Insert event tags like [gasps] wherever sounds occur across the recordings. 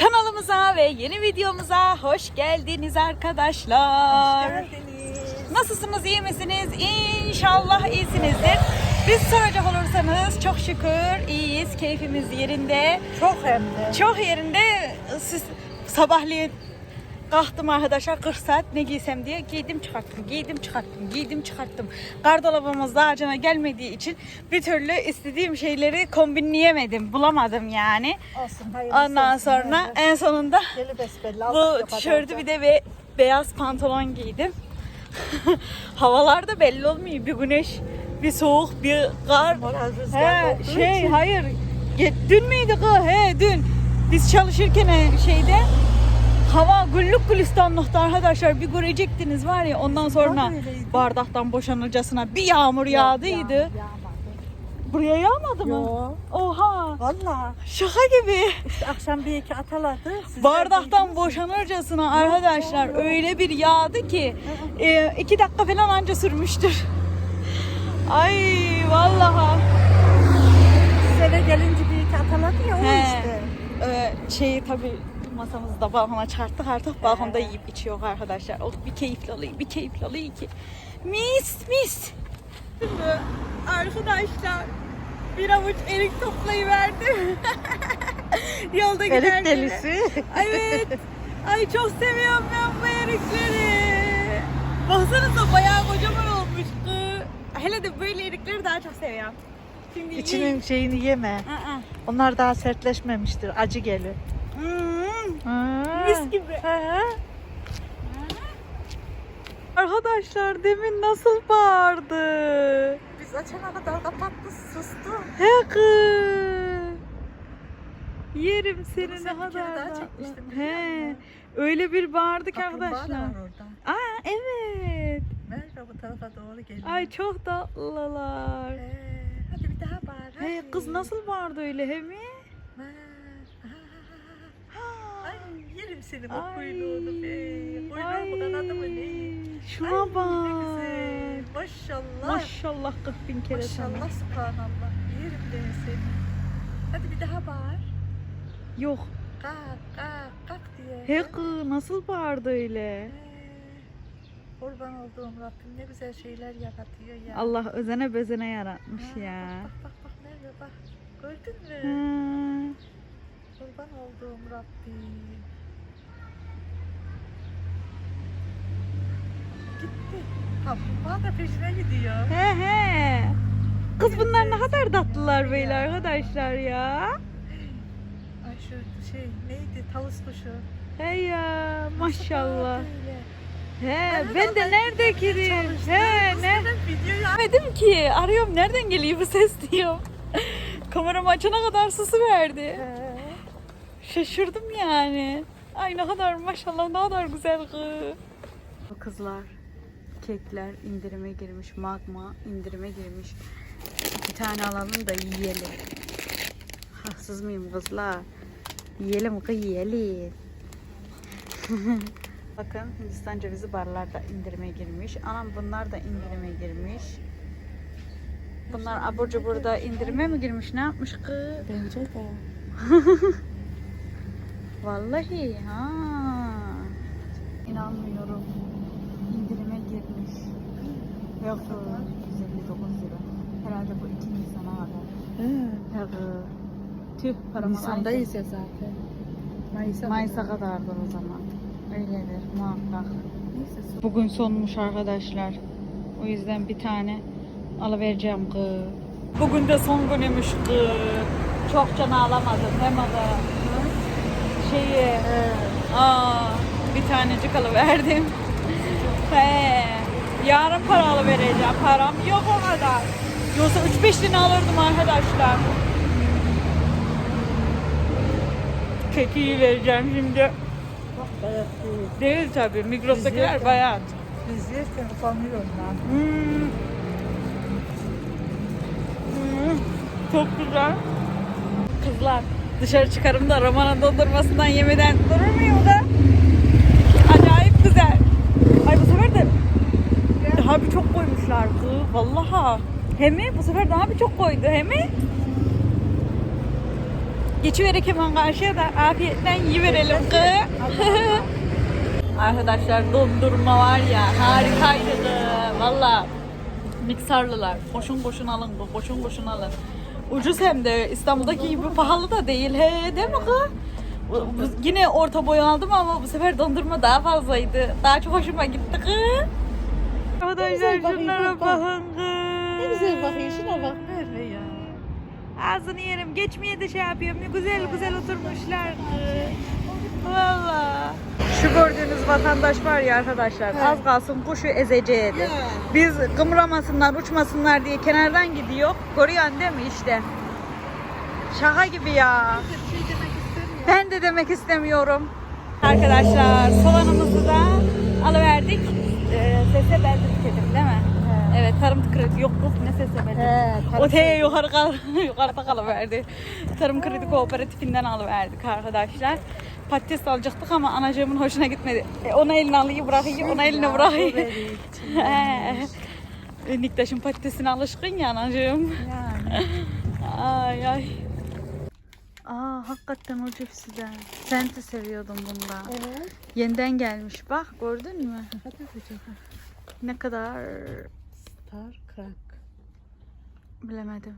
Kanalımıza ve yeni videomuza hoş geldiniz arkadaşlar. geldiniz. Nasılsınız, iyi misiniz? İnşallah iyisinizdir. Biz soracak olursanız çok şükür iyiyiz, keyfimiz yerinde. Çok hem de. Çok yerinde. Siz sabahleyin kalktım arkadaşlar 40 saat ne giysem diye giydim çıkarttım, giydim çıkarttım, giydim çıkarttım. Gardırobumuz daha acına gelmediği için bir türlü istediğim şeyleri kombinleyemedim, bulamadım yani. Olsun hayırlısı Ondan olsun. sonra Nerede? en sonunda Geli besbelli bu tişörtü bir de ve beyaz pantolon giydim. [laughs] Havalarda belli olmuyor. Bir güneş, bir soğuk, bir kar. He, şey için. hayır. Dün müydü kız? He dün. Biz çalışırken e, şeyde hava güllük gülistanlıktı arkadaşlar. Bir görecektiniz var ya ondan sonra bardaktan boşanırcasına bir yağmur Yok, yağdıydı. yağmadı. Buraya yağmadı mı? Yo. Oha. Valla. Şaka gibi. İşte akşam bir iki ataladı. Bardaktan boşanırcasına arkadaşlar yok, yok. öyle bir yağdı ki e, iki dakika falan anca sürmüştür. Ay vallahi. Siz eve gelince bir iki ataladı ya o He. işte. Ee, şeyi tabii masamızda balkona çıkarttık artık balkonda yiyip içiyor arkadaşlar. Oh bir keyifli oluyor, bir keyifli oluyor ki. Mis mis. Arkadaşlar bir avuç erik toplayıverdim. [laughs] Yolda Erik giderken. delisi. Evet. Ay çok seviyorum ben bu erikleri. Baksanıza bayağı kocaman olmuş. kız. Hele de böyle erikleri daha çok seviyorum. Şimdi İçinin şeyini yeme. Aa. Onlar daha sertleşmemiştir. Acı gelir. Hmm. Mis gibi. Arkadaşlar demin nasıl bağırdı? Biz açana kadar kapattı sustu. He kız. Yerim seni Bunu ne sen bir kere kadar daha tatlı. çekmiştin, biliyor He. musun? Öyle bir bağırdı ki Kaplumbağa da arkadaşlar. var orada. Aa evet. Merhaba bu tarafa doğru geliyor. Ay çok tatlılar. Ee, hadi bir daha bağır. He hadi. kız nasıl bağırdı öyle he mi? Bağır. Ay yerim seni bu Ay. kuyruğunu be. Kuyruğu mu kanadı mı ne? Şuna Ay, ne bak. güzel. Maşallah. Maşallah 40 bin kere sana. Maşallah subhanallah. Yerim ben seni. Hadi bir daha bağır. Yok. Kalk kalk kalk diye. He kız nasıl bağırdı öyle? Ee, Kurban olduğum Rabbim ne güzel şeyler yaratıyor ya. Allah özene bezene yaratmış Ha, ya. Bak bak bak Merve bak. Gördün mü? Ha. Kurban olduğum Rabbim. Gitti. Kaplumbağa da peşine gidiyor. He he. Kız bunlar ne kadar tatlılar böyle arkadaşlar ya. Ay şu şey neydi tavus kuşu. He ya maşallah. He Ben ben de de nerede gireyim? He ne? Demedim ki arıyorum nereden geliyor bu ses diyorum. [laughs] Kameramı açana kadar susu verdi. He. Şaşırdım yani. Ay ne kadar maşallah ne kadar güzel kız. Bu kızlar kekler indirime girmiş. Magma indirime girmiş. Bir tane alalım da yiyelim. Haksız mıyım kızlar? Yiyelim kız yiyelim. [laughs] Bakın Hindistan cevizi barlar da indirime girmiş. Anam bunlar da indirime girmiş. Bunlar abur cubur da indirime mi girmiş? Ne yapmış kız? Bence de. [laughs] Vallahi ha. İnanmıyorum. Yok 159 lira. Herhalde bu 2 Nisan'a kadar. Evet. Tüh paramı Nisan'dayız ya zaten. Mayıs'a Mayıs'a kadardır o zaman. Öyledir muhakkak. Neyse Bugün sonmuş arkadaşlar. O yüzden bir tane alıvereceğim kız. Bugün de son günümüş kız. Çok can alamadım hem de şeyi aa, bir tanecik alıverdim. He, yarın para alıvereceğim. Param yok o kadar. Yoksa 3-5 lira alırdım arkadaşlar. Kekiği vereceğim şimdi. Değil. Tabii. Migros'takiler bayat. Biz yerken utanıyorum ben. Hmm. Hmm. Çok güzel. Kızlar dışarı çıkarım da Ramana dondurmasından yemeden durur muyum da? Acayip güzel. Ay bu sefer de daha bir çok koymuşlar kız. Vallahi. Hem mi? Bu sefer daha bir çok koydu. Hem mi? Geçiverek hemen karşıya da afiyetten yiyiverelim kı. [laughs] Arkadaşlar dondurma var ya harikaydı kı. Valla mikserliler. Koşun koşun alın bu. Koşun koşun alın. Ucuz hem de İstanbul'daki gibi pahalı da değil. He değil mi kı? Bu- bu- Yine orta boy aldım ama bu sefer dondurma daha fazlaydı. Daha çok hoşuma gitti kı. Arkadaşlar şunlara bak, bak. bakın kı. Ne güzel bakıyor şuna bak Merve ya. Ağzını yerim. Geçmeye de şey yapıyorum. Ne güzel güzel oturmuşlar. Valla. Şu gördüğünüz vatandaş var ya arkadaşlar. He. Az kalsın kuşu ezeceğiydi. He. Biz kımramasınlar, uçmasınlar diye kenardan gidiyor. Görüyorsun değil mi işte? Şaka gibi ya. Şey. Ben de demek istemiyorum. Arkadaşlar soğanımızı da alıverdik. Ee, sese belli dedim değil mi? He. Evet tarım kredi yok yok ne sese belli. He, tarım O teye kredi. yukarı kal [laughs] yukarıda kalıverdi. Tarım Kredi Kooperatifinden alıverdik arkadaşlar. Patates alacaktık ama anacığımın hoşuna gitmedi. E, ona elini alayım bırakayım, ona eline bırakayım. [laughs] Niktaş'ın patatesine alışkın ya anacığım. Yani. [laughs] Ay ay. Aa hakikaten o cipsiden. Sen de seviyordun bundan. Evet. Yeniden gelmiş bak gördün mü? Hadi hocam. Ne kadar Star Crack. bilemedim.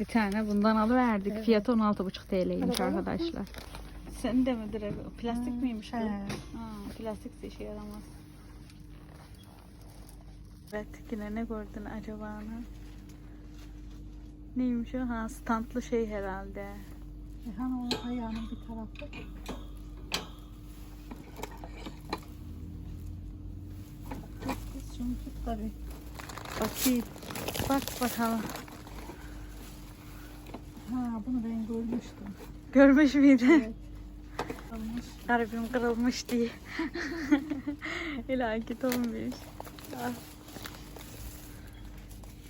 Bir tane bundan alıverdik. Evet. Fiyatı 16,5 TL'ymiş arkadaşlar. Sen de mi direkt? Plastik Hı, miymiş bu? he. Ha, plastik de işe yaramaz. Evet yine ne gördün acaba? Neymiş o? Ha standlı şey herhalde. Hani o ayağının bir tarafı. Tut kız şunu tut tabii. Bakayım. Bak bakalım. Ha bunu ben görmüştüm. Görmüş müydün? Evet. Olmuş. Kalbim kırılmış diye. [laughs] İlahi tombiş. Ah.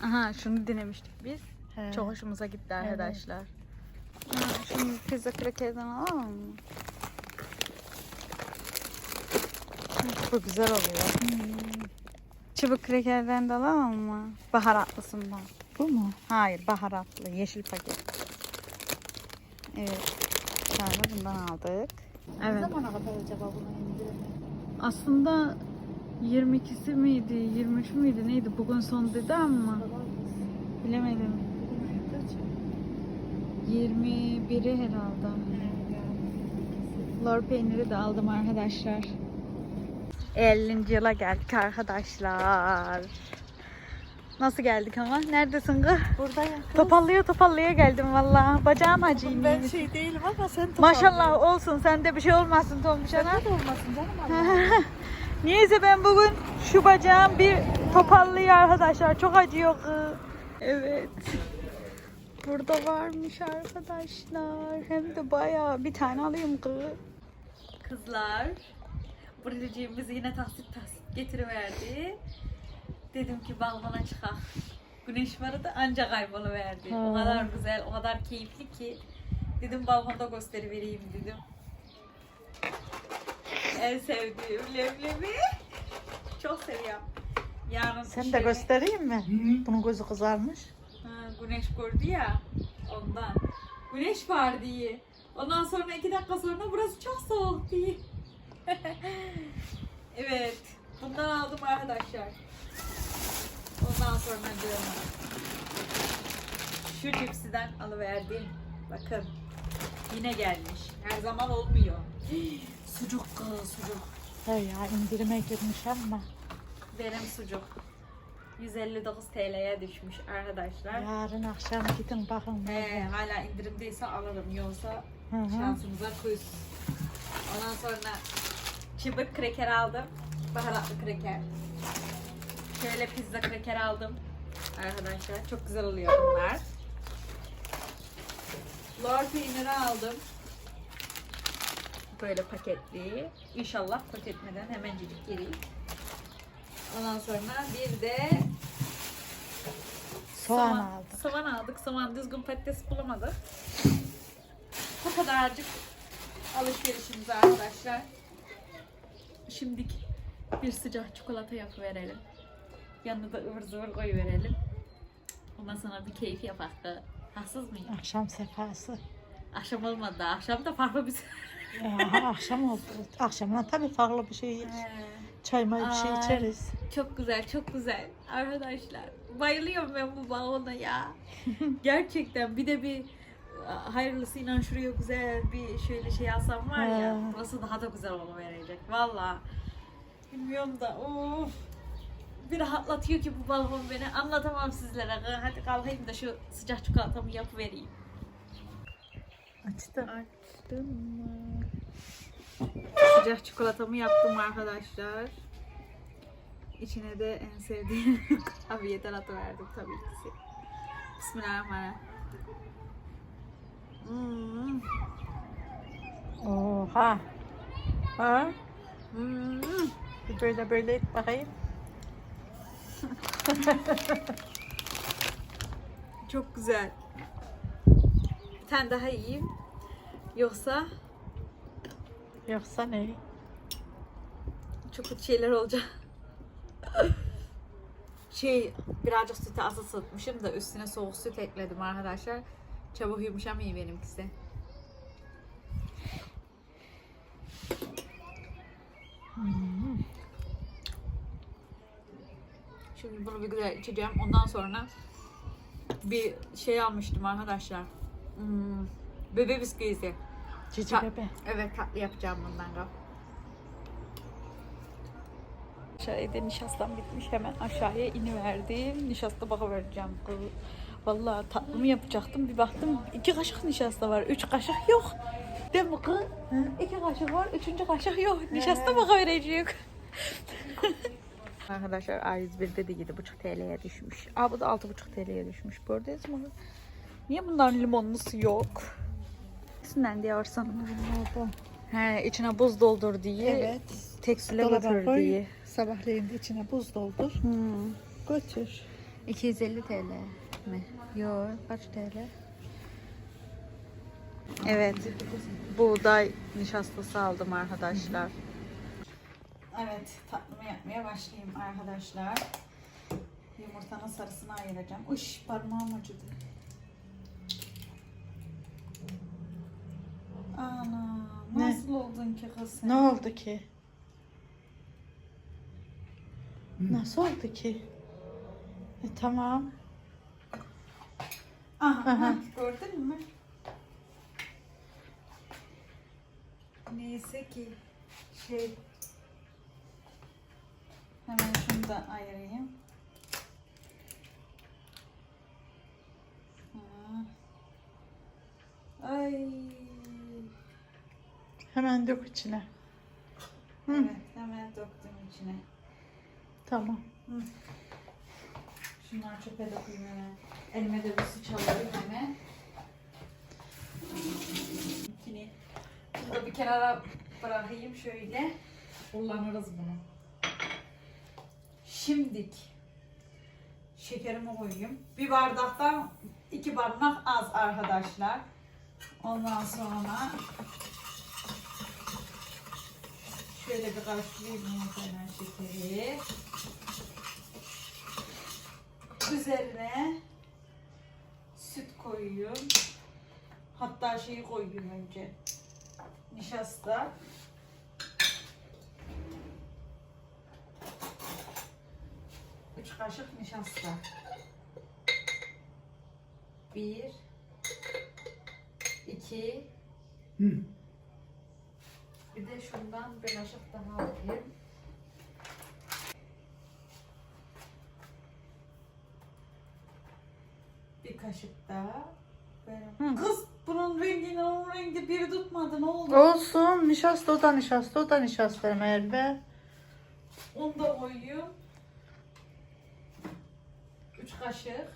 Aha şunu denemiştik biz. He. Çok hoşumuza gitti arkadaşlar. Ha, şunu pizza krakerden alalım mı? Bu güzel oluyor. Hmm. Çubuk krakerden de alalım mı? Baharatlısından. Bu mu? Hayır baharatlı yeşil paket. Evet. Bir tane bundan aldık. Ne Evet. zamana kadar acaba bunu indirme? Aslında 22'si miydi, 23 müydü neydi? Bugün son dedi ama bilemedim. 21'i herhalde. Lor peyniri de aldım arkadaşlar. 50. yıla geldik arkadaşlar. Nasıl geldik ama? Neredesin kız? Burada ya. Topallaya topallaya geldim valla. Bacağım acıyım. Ben şey değilim ama sen Maşallah olsun sende bir şey olmasın Tombiş ana. Sen de olmasın canım. [laughs] Niyeyse ben bugün şu bacağım bir topallıyor arkadaşlar. Çok acıyor kız. Evet. Burada varmış arkadaşlar. Hem de bayağı bir tane alayım kız. Kızlar. Buracığımız yine tahsit tahsit getiriverdi. Dedim ki balkona çıkak. Güneş vardı ancak kayboluverdi. O Ha. kadar güzel, o kadar keyifli ki. Dedim balkonda gösterivereyim dedim. En sevdiğim leblebi. Çok seviyorum. Yarın Sen de göstereyim mi? Bunun gözü kızarmış. Güneş gördü ya ondan. Güneş var diye. Ondan sonra iki dakika sonra burası çok soğuk diye. [laughs] evet. Bundan aldım arkadaşlar. Ondan sonra diyorum. Şu cipsiden alıverdim. Bakın. Yine gelmiş. Her zaman olmuyor. [gasps] sucuk kız sucuk. He ya indirime girmiş ama. Benim sucuk. 159 TL'ye düşmüş arkadaşlar. Yarın akşam gidin bakın. He, hala indirimdeyse alırım. Yoksa Hı hı. şansımıza kuyuz. Ondan sonra çubuk kreker aldım. Baharatlı kreker. Şöyle pizza kreker aldım. Arkadaşlar çok güzel oluyor bunlar. Lor peyniri aldım. Böyle paketli. İnşallah paketmeden hemencik geleyim. Ondan sonra bir de Soğan aldık. Soğan aldık. Soğan düzgün patates bulamadık. Bu kadarcık alışverişimiz arkadaşlar. Şimdilik bir sıcak çikolata yapıverelim. Yanına da ıvır zıvır koyuverelim. Ondan sonra bir keyif yapak da. Haksız mıyım? Akşam sefası. Akşam olmadı daha. Akşam da farklı bir Ya, akşam oldu. Akşamdan tabii farklı bir şey yeriz. Çay may bir şey içeriz. Çok güzel, çok güzel. Arkadaşlar bayılıyorum ben bu balona ya. [laughs] Gerçekten bir de bir hayırlısıyla şuraya güzel bir şöyle şey alsam var ya. Burası daha da güzel verecek. Valla. Bilmiyorum da of. Bir rahatlatıyor ki bu balon beni. Anlatamam sizlere. Hadi kalkayım da şu sıcak çikolatamı yapıvereyim. Açtım. Açtım? Sıcak çikolatamı yaptım arkadaşlar. İçine de en sevdiğim [laughs] aviyetel atıverdim tabii ki. Bismillahirrahmanirrahim. Hmm. Oha. Ha? Hmm. Bir böyle böyle et bakayım. [laughs] Çok güzel. Bir tane daha yiyeyim. Yoksa Yoksa ne? çok kötü şeyler olacak. Şey birazcık sütü az ısıtmışım da üstüne soğuk süt ekledim arkadaşlar. Çabuk yumuşamıyor benimkisi. Hmm. Şimdi bunu bir güzel içeceğim. Ondan sonra bir şey almıştım arkadaşlar. Hmm, bebe bisküvisi. Ta- bebe. Evet tatlı yapacağım bundan da. Aşağıya nişastam bitmiş. Hemen aşağıya iniverdim. Nişasta bakıvereceğim. Vallahi tatlımı yapacaktım. Bir baktım iki kaşık nişasta var. Üç kaşık yok. Değil mi kız? İki kaşık var. Üçüncü kaşık yok. Nişasta bakıvereceğim. [laughs] Arkadaşlar A101'de de 7,5 TL'ye düşmüş. Aa bu da 6,5 TL'ye düşmüş. Gördünüz mü? Niye bunların limonlusu yok? Sinden diyorsan. Oldu. He içine buz doldur diye. Evet. Tekstile Dolaba götür diye. Sabahleyin de içine buz doldur. Hmm. Götür. 250 TL mi? Yok kaç TL? Evet. Buğday nişastası aldım arkadaşlar. Evet tatlımı yapmaya başlayayım arkadaşlar. Yumurtanın sarısını ayıracağım. Uş parmağım acıdı. Ana Ne? nasıl oldun ki kız sen? Ne oldu ki? Nasıl oldu ki? E, tamam. Aha, Aha. gördün mü? Neyse ki şey hemen şunu da ayırayım. Ay. Hemen dök içine. Hı. Evet, hemen döktüm içine. Tamam. Şunlar çöpe hemen. Elime de bir su çalayım hemen. İkini. Bunu da bir kenara bırakayım şöyle. Kullanırız bunu. Şimdik. Şekerimi koyayım. Bir bardaktan iki bardak az arkadaşlar. Ondan sonra şöyle bir karıştırayım hemen şekeri. Üzerine süt koyuyorum. Hatta şeyi koyuyorum önce. Nişasta. Üç kaşık nişasta. Bir. iki, Bir de şundan bir kaşık daha alayım. Bir kaşık daha. Hı. Kız bunun rengini onun rengi bir tutmadı ne oldu? Olsun. Nişasta o da nişasta o da nişasta Merve. Onu da koyuyorum. Üç kaşık.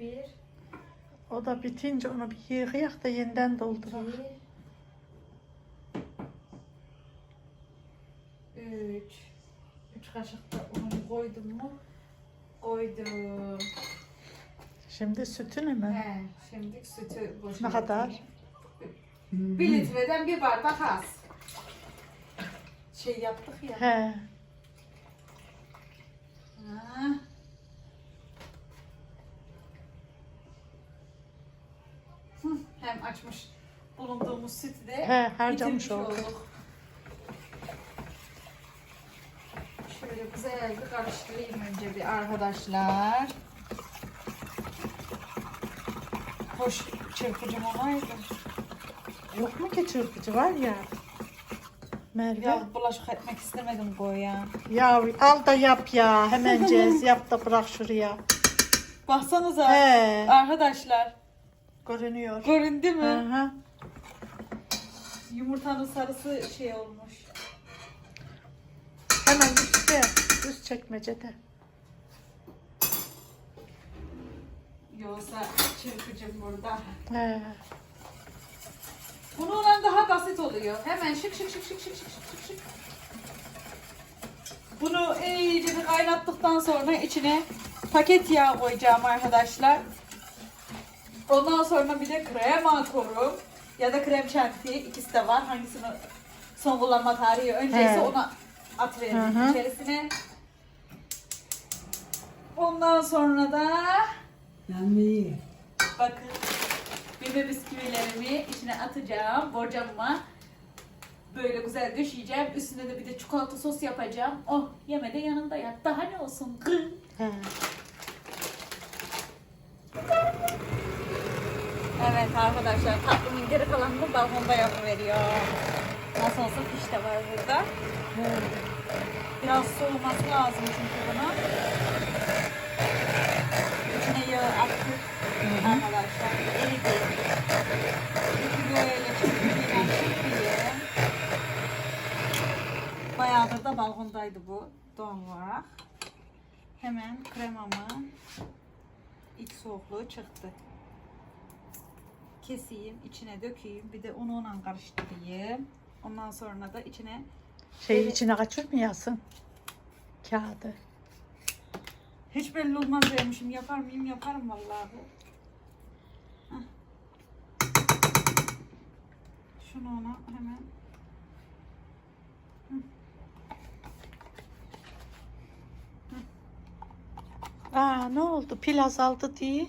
Bir, O da bitince onu bir yıkayak da yeniden doldurak. iki, üç. Üç kaşık da unu koydum mu? Koydum. Şimdi sütünü mü? He, şimdi sütü boşaltayım. Ne kadar? Bir litreden bir bardak az. Şey yaptık ya. He. Ha. Hı, Hem açmış bulunduğumuz sütü de He, harcamış bitirmiş olduk. Şöyle güzel bir karıştırayım önce bir arkadaşlar. Hoş çırpıcım olaydı. Yok mu ki çırpıcı var ya. Merve. Ya. Ya bulaşık etmek istemedim Goya. al da yap ya. Hemencez [laughs] yap da bırak şuraya. Baksanıza He. arkadaşlar. Görünüyor. Göründü Hı mü? hı. Yumurtanın sarısı şey olmuş. Hemen üstte. Üst çekmecede. Yoksa çırpıcım burada. He. Bununla daha basit oluyor. Hemen şık şık şık şık şık şık şık şık. Bunu iyice bir kaynattıktan sonra içine paket yağ koyacağım arkadaşlar. Ondan sonra bir de krema korum ya da krem şanti ikisi de var. Hangisini son kullanma tarihi önceyse Hı atıverelim hı. içerisine. Ondan sonra da Yanmayı. Bakın bebe bisküvilerimi içine atacağım borcamıma. Böyle güzel döşeyeceğim. Üstüne de bir de çikolata sos yapacağım. Oh yeme de yanında yat. Daha ne olsun? Gı. Evet arkadaşlar tatlımın geri kalanını balkonda yapıveriyor. Nasıl olsa piş de var burada. Biraz soğuması lazım çünkü bunu. Arkadaşlar. Eridi. İki böyle çırpıyla çırpıyı. Bayağıdır da balkondaydı bu doğal olarak. Hemen kremamı iç soğukluğu çıktı. Keseyim, içine dökeyim. Bir de ununla karıştırayım. Ondan sonra da içine Şey Evet. içine kaçırmayasın. Kağıdı. Hiç belli olmaz demişim. Yapar mıyım? Yaparım vallahi. Şunu ona hemen. Aa ne oldu? Pil azaldı diye.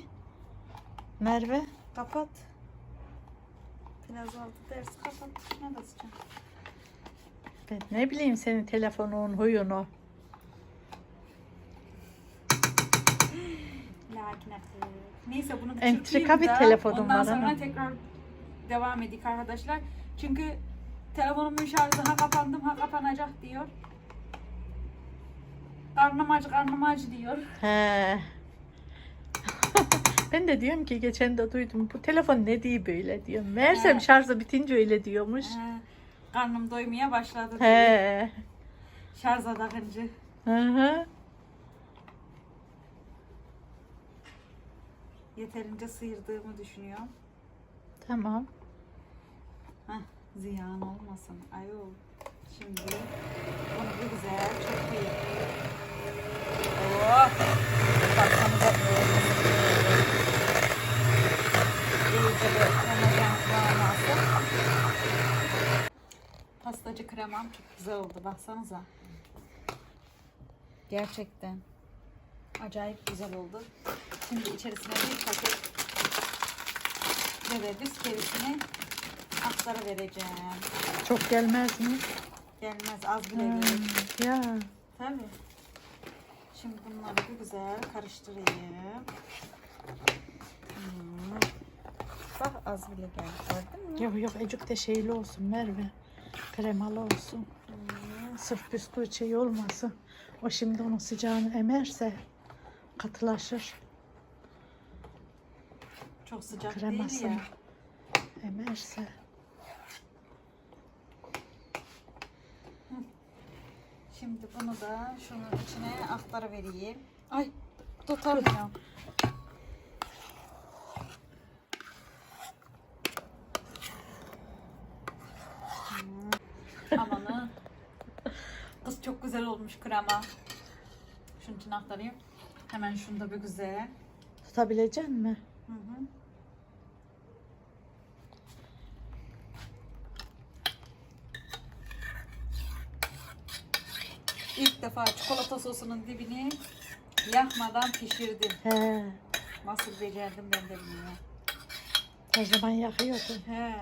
Merve. Kapat. Biraz aldı ders kapat. Ne basacağım? Ben ne bileyim senin telefonun huyunu. Lakin. Neyse bunu bir Entrika bir telefonum ondan var sonra ama. tekrar devam edik arkadaşlar. Çünkü telefonumun şarjı ha kapandım ha kapanacak diyor. Karnım aç karnım aç diyor. He. [laughs] ben de diyorum ki geçen de duydum bu telefon ne diye böyle diyorum. Meğersem He. şarjı bitince öyle diyormuş. He, karnım doymaya başladı diyor. He. Şarja takınca. Hı hı. Yeterince sıyırdığımı düşünüyorum. Tamam. Heh, ziyan olmasın. Ayol. Şimdi bunu bir güzel çırpayım. Oh! Baksanıza. İyice bir homojen kıvaması. Pastacı kremam çok güzel oldu. Baksanıza. Gerçekten. Acayip güzel oldu. Şimdi içerisine bir paket bebe bisküvisini aktarı vereceğim. Çok gelmez mi? Gelmez az bile Hmm, gelir. ya. Tabii. Şimdi bunları bir güzel karıştırayım. Hmm. Bak az bile geldi gördün mü? Yok yok ecuk de şeyli olsun Merve. Kremalı olsun. Hmm. Sırf bisküvi şey olmasın. O şimdi onun sıcağını emerse katılaşır. Çok sıcak Kreması. değil ya. Emerse. Şimdi bunu da şunun içine aktarı vereyim. Ay tutamıyorum. Amanı. Kız çok güzel olmuş krema. Şunun içine aktarayım. Hemen şunu da bir güzel. Tutabilecek mi? Hı hı. ilk defa çikolata sosunun dibini yakmadan pişirdim. He. Nasıl becerdim ben de bilmiyorum. O zaman yakıyordun. He.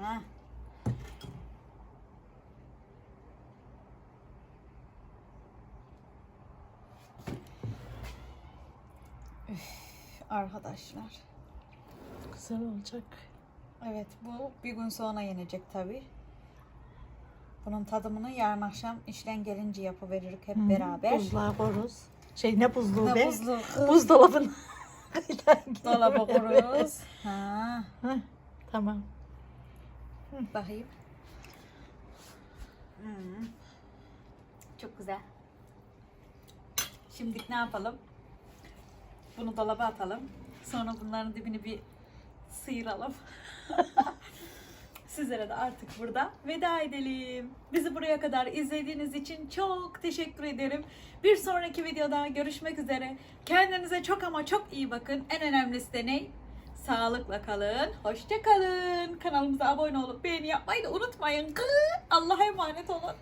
Ha. Üf, arkadaşlar. Güzel olacak. Evet bu bir gün sonra yenecek tabi. Bunun tadımını yarın akşam işten gelince yapıveririz hep beraber. Buzluğa koruz. Şey ne buzluğu Ne be? buzluğu? Buzdolabına. [laughs] Dolaba kururuz. Ha, Heh, tamam. bakayım. Hmm. Çok güzel. Şimdi ne yapalım? Bunu dolaba atalım. Sonra bunların dibini bir sıyıralım. Sizlere de artık burada veda edelim. Bizi buraya kadar izlediğiniz için çok teşekkür ederim. Bir sonraki videoda görüşmek üzere. Kendinize çok ama çok iyi bakın. En önemlisi de ne? Sağlıkla kalın. Hoşça kalın. Kanalımıza abone olup beğeni yapmayı da unutmayın. Allah'a emanet olun.